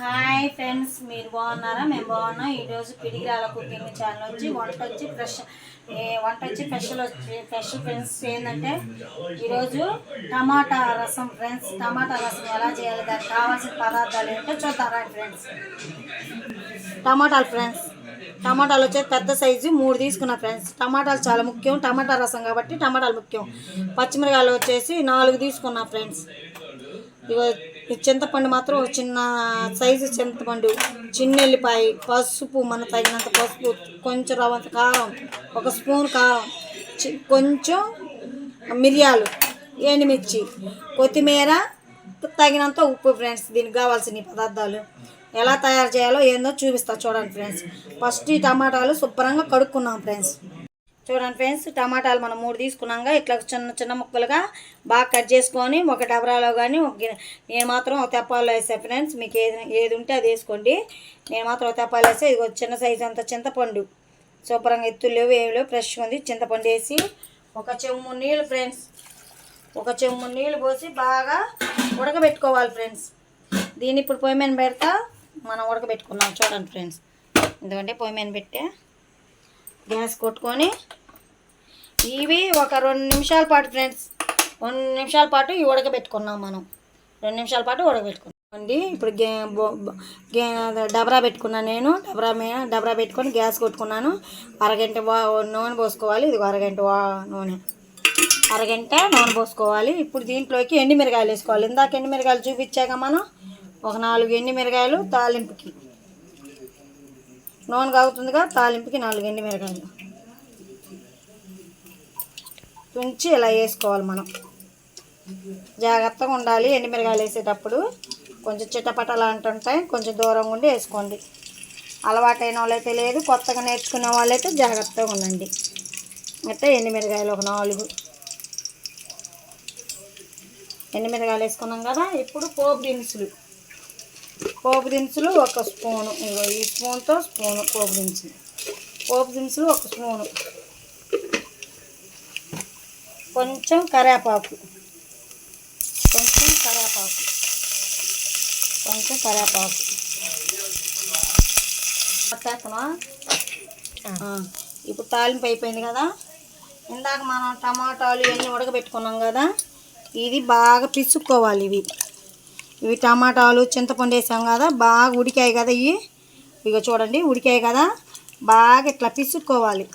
Hi friends మీరు బాగున్నారా? మేము బాగున్నాం. ఈరోజు పిడిగిరాల కుకింగ్ ఛానల్ వచ్చి వంట వచ్చి ఫ్రెష్ వంట వచ్చి స్పెషల్ వచ్చి స్పెషల్ ఫ్రెండ్స్ ఏంటంటే ఈరోజు టమాటా రసం ఫ్రెండ్స్ టమాటా రసం ఎలా చేయాలి? దానికి కావాల్సిన పదార్థాలు ఏంటో చూద్దారా ఫ్రెండ్స్ టమాటాలు ఫ్రెండ్స్ టమాటాలు వచ్చేసి పెద్ద సైజు మూడు తీసుకున్నా ఫ్రెండ్స్ టమాటాలు చాలా ముఖ్యం. టమాటా రసం కాబట్టి టమాటాలు ముఖ్యం. పచ్చిమిరకాయలు వచ్చేసి నాలుగు తీసుకున్నా ఫ్రెండ్స్ ఇగో చింతపండు మాత్రం ఒక చిన్న సైజు చింతపండు చిన్నెల్లిపాయ పసుపు మన తగినంత పసుపు కొంచెం రవంత కారం ఒక స్పూన్ కారం చి- కొంచెం మిరియాలు ఎండుమిర్చి కొత్తిమీర తగినంత ఉప్పు ఫ్రెండ్స్ దీనికి కావాల్సిన పదార్థాలు ఎలా తయారు చేయాలో ఏందో చూపిస్తా చూడండి ఫ్రెండ్స్. ఫస్ట్ ఈ టమాటాలు శుభ్రంగా కడుక్కున్నాం ఫ్రెండ్స్. చూడండి ఫ్రెండ్స్ టమాటాలు మనం మూడు తీసుకున్నాక ఇట్లా చిన్న చిన్న ముక్కలుగా బాగా కట్ చేసుకొని ఒక డబరాలో కానీ ఒక గిన్నె- నేను మాత్రం ఒక తెప్పాలో వేసాను ఫ్రెండ్స్. మీకు ఏది ఏది ఉంటే అది వేసుకోండి. నేను మాత్రం ఒక తెప్పాలు వేసా. ఇది ఒక చిన్న సైజు అంత చింతపండు. శుభ్రంగా ఎత్తులు లేవు ఏమి లేవు. ఫ్రెష్గా ఉంది. చింతపండు వేసి ఒక చెమ్ము నీళ్ళు ఫ్రెండ్స్. ఒక చెమ్ము నీళ్ళు పోసి బాగా ఉడకబెట్టుకోవాలి ఫ్రెండ్స్. దీన్ని ఇప్పుడు పొయ్యి మీద పెడతా. మనం ఉడకబెట్టుకున్నాం. చూడండి ఫ్రెండ్స్. ఎందుకంటే పొయ్యి మీద పెట్టే. గ్యాస్ కొట్టుకొని ఇవి ఒక రెండు నిమిషాల పాటు ఫ్రెండ్స్ రెండు నిమిషాల పాటు ఇవి ఉడకబెట్టుకున్నాం మనం. రెండు నిమిషాల పాటు ఉడకబెట్టుకున్నాం. అండి ఇప్పుడు గే బో- గే డబరా పెట్టుకున్నాను నేను. డబరా మీద డబరా పెట్టుకొని గ్యాస్ కొట్టుకున్నాను. అరగంట వా నూనె పోసుకోవాలి. ఇది అరగంట వా నూనె. అరగంట నూనె పోసుకోవాలి. ఇప్పుడు దీంట్లోకి ఎండిమిరకాయలు వేసుకోవాలి. ఇందాక ఎండిమిరకాయలు చూపించాక మనం ఒక నాలుగు ఎండిమిరకాయలు తాలింపుకి నూనె కాగుతుందిగా తాలింపుకి నాలుగు ఎండి మిరకాయలు తుంచి ఇలా వేసుకోవాలి మనం. జాగ్రత్తగా ఉండాలి. ఎండిమిరకాయలు వేసేటప్పుడు కొంచెం చిట్టపట్టలు అంటుంటాయి కొంచెం దూరంగా ఉండి వేసుకోండి. అలవాటైన వాళ్ళైతే లేదు. కొత్తగా నేర్చుకునే వాళ్ళైతే జాగ్రత్తగా ఉండండి. అయితే ఎండుమిరకాయలు ఒక నాలుగు. ఎండిమిరకాయలు వేసుకున్నాం కదా ఇప్పుడు పోపు దినుసులు. పోపు దినుసులు ఒక స్పూను. ఇగో ఈ స్పూన్తో స్పూను పోపు దినుసులు. పోపు దినుసులు ఒక స్పూను. కొంచెం కరివేపాకు కొంచెం కరివేపాకు కొంచెం వచ్చేస్తున్నా ఇప్పుడు తాలింపు అయిపోయింది కదా. ఇందాక మనం టమాటాలు ఇవన్నీ ఉడకబెట్టుకున్నాం కదా. ఇది బాగా పిసుక్కోవాలి ఇవి. ఇవి టమాటాలు చింతపండు వేసాం కదా బాగా ఉడికాయి కదా ఇవి. ఇక చూడండి ఉడికాయి కదా. బాగా ఇట్లా పిసుక్కోవాలి.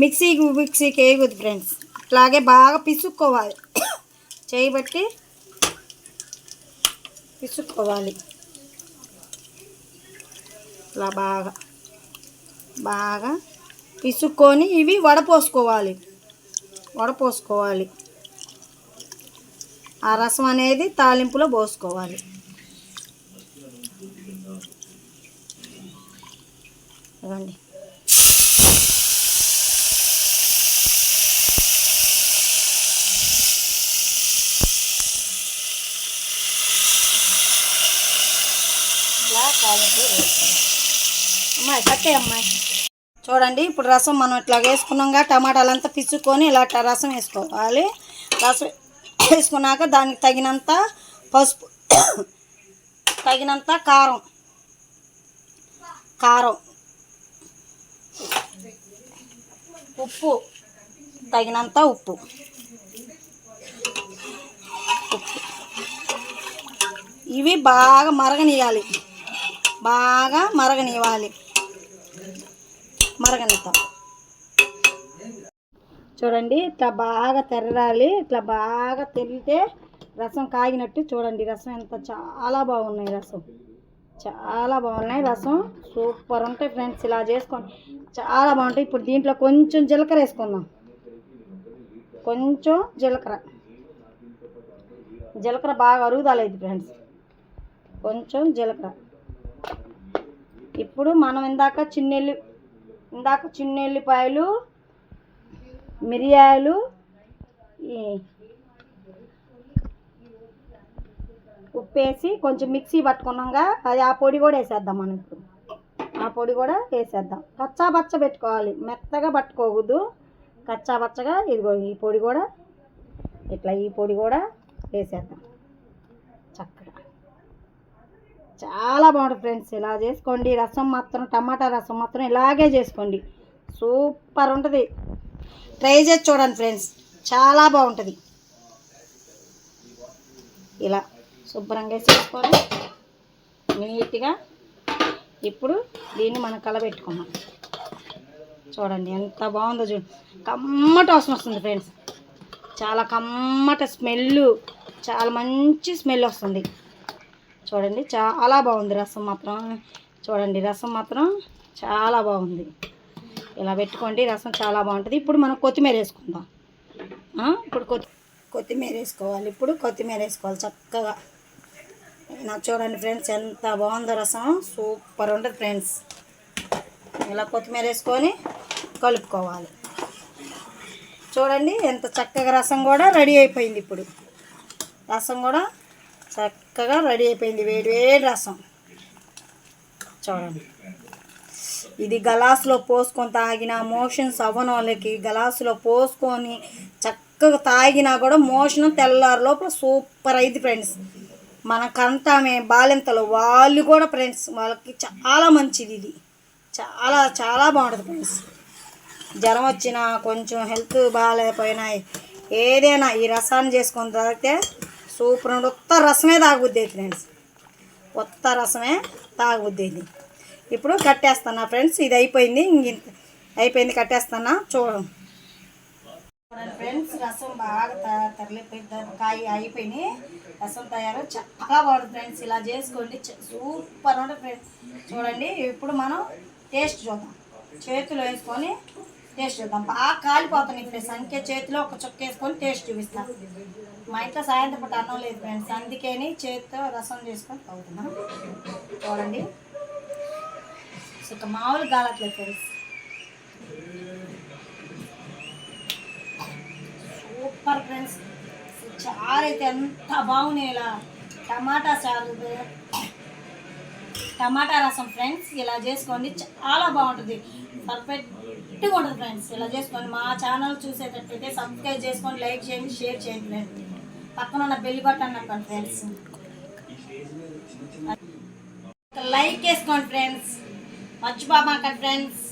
మిక్సీకి మిక్సీకి వేయకూడదు ఫ్రెండ్స్. ఇట్లాగే బాగా పిసుక్కోవాలి. చేయబట్టి పిసుక్కోవాలి. ఇట్లా బాగా బాగా పిసుక్కొని ఇవి వడపోసుకోవాలి. వడపోసుకోవాలి. ఆ రసం అనేది తాలింపులో పోసుకోవాలి. ఇవ్వండి ఇట్లా తాలింపు వేసుకోవాలి. అమ్మాయి కట్టే అమ్మాయి. చూడండి ఇప్పుడు రసం మనం ఇట్లా వేసుకున్నాం టమాటాలంతా పిచ్చుకొని ఇలా రసం వేసుకోవాలి. రసం వేసుకున్నాక దానికి తగినంత పసుపు తగినంత కారం కారం ఉప్పు తగినంత ఉప్పు ఉప్పు. ఇవి బాగా మరగనియాలి బాగా మరగనివ్వాలి. మరగనిద్దాం. చూడండి ఇట్లా బాగా తెర్రాలి ఇట్లా బాగా తెల్లితే రసం కాగినట్టు చూడండి రసం ఎంత చాలా బాగున్నాయి రసం. చాలా బాగున్నాయి రసం. సూపర్ ఉంటాయి ఫ్రెండ్స్ ఇలా చేసుకోండి. చాలా బాగుంటాయి. ఇప్పుడు దీంట్లో కొంచెం జీలకర్ర వేసుకుందాం. కొంచెం జీలకర్ర. జీలకర్ర బాగా అరుగుదలేదు ఫ్రెండ్స్. కొంచెం జీలకర్ర. ఇప్పుడు మనం ఇందాక చిన్నెల్లి ఇందాక చిన్నెల్లిపాయలు మిరియాలు ఈ ఉప్పేసి కొంచెం మిక్సీ పట్టుకున్నాగా అది ఆ పొడి కూడా వేసేద్దాం మనం ఇప్పుడు. ఆ పొడి కూడా వేసేద్దాం. కచ్చా బచ్చ పెట్టుకోవాలి. మెత్తగా పట్టుకోకూడదు. కచ్చా బచ్చగా ఇదిగో ఈ పొడి కూడా ఇట్లా ఈ పొడి కూడా వేసేద్దాం. చక్కగా. చాలా బాగుంటుంది ఫ్రెండ్స్ ఇలా చేసుకోండి. రసం మాత్రం టమాటా రసం మాత్రం ఇలాగే చేసుకోండి. సూపర్ ఉంటుంది. ట్రై చేసి చూడండి ఫ్రెండ్స్. చాలా బాగుంటుంది. ఇలా శుభ్రంగా చేసుకొని నీట్గా ఇప్పుడు దీన్ని మనం కలబెట్టుకున్నాం చూడండి ఎంత బాగుందో చూడు. కమ్మట వాసన వస్తుంది ఫ్రెండ్స్. చాలా కమ్మట స్మెల్ చాలా మంచి స్మెల్ వస్తుంది. చూడండి చాలా బాగుంది రసం మాత్రం. చూడండి రసం మాత్రం చాలా బాగుంది. ఇలా పెట్టుకోండి రసం చాలా బాగుంటుంది. ఇప్పుడు మనం కొత్తిమీర వేసుకుందాం. ఇప్పుడు కొత్తి కొత్తిమీర వేసుకోవాలి. ఇప్పుడు కొత్తిమీర వేసుకోవాలి చక్కగా. నా చూడండి ఫ్రెండ్స్ ఎంత బాగుందో రసం. సూపర్ ఉంటుంది ఫ్రెండ్స్. ఇలా కొత్తిమీర వేసుకొని కలుపుకోవాలి. చూడండి ఎంత చక్కగా రసం కూడా రెడీ అయిపోయింది ఇప్పుడు. రసం కూడా చక్కగా రెడీ అయిపోయింది. వేడి వేడి రసం. చూడండి. ఇది గలాసులో పోసుకొని తాగిన మోషన్స్ అవ్వని వాళ్ళకి గలాసులో పోసుకొని చక్కగా తాగినా కూడా మోషన్ తెల్లారి లోపల సూపర్ అయింది ఫ్రెండ్స్. మనకంతా మేము బాలింతలు వాళ్ళు కూడా ఫ్రెండ్స్ వాళ్ళకి చాలా మంచిది ఇది. చాలా చాలా బాగుంటుంది ఫ్రెండ్స్. జ్వరం వచ్చినా కొంచెం హెల్త్ బాగాలేకపోయినా ఏదైనా ఈ రసాన్ని చేసుకొని తాగితే సూపర్ ఉండి ఉత్త రసమే తాగుద్ది ఫ్రెండ్స్. ఉత్త రసమే తాగుద్ది ఇది. ఇప్పుడు కట్టేస్తున్నా ఫ్రెండ్స్? ఇది అయిపోయింది. అయిపోయింది కట్టేస్తున్నా చూడండి చూడండి ఫ్రెండ్స్ రసం బాగా త- తరలిపోయింది కాయ అయిపోయినాయి. రసం తయారు చాలా బాగుంటుంది ఫ్రెండ్స్. ఇలా చేసుకోండి. సూపర్ ఉంటుంది ఫ్రెండ్స్. చూడండి ఇప్పుడు మనం టేస్ట్ చూద్దాం. చేతిలో వేసుకొని టేస్ట్ చూద్దాం. బాగా కాలిపోతున్నాయి ఫ్రెండ్స్. అందుకే చేతిలో ఒక చుక్క వేసుకొని టేస్ట్ చూపిస్తాం. మా ఇంట్లో సాయంత్రం పూట అన్నం లేదు ఫ్రెండ్స్. అందుకని చేతితో రసం చేసుకొని తాగుతున్నాం. చూడండి. ఇక మామూలు కాలట్లేదు ఫ్రెండ్స్. Super friends. చారు అయితే ఎంత బాగున్నాయి ఇలా. టమాటా చారు. టమాటా రసం ఫ్రెండ్స్ ఇలా చేసుకోండి చాలా బాగుంటుంది. పర్ఫెక్ట్గా ఉంటుంది ఫ్రెండ్స్ ఇలా చేసుకోండి. మా ఛానల్ చూసేటట్టయితే సబ్స్క్రైబ్ చేసుకోండి లైక్ చేయండి షేర్ చేయండి ఫ్రెండ్స్. పక్కన ఉన్న బెల్లి బటన్ నొక్కండి ఫ్రెండ్స్. లైక్ వేసుకోండి ఫ్రెండ్స్. మర్చిపోమాకండి ఫ్రెండ్స్.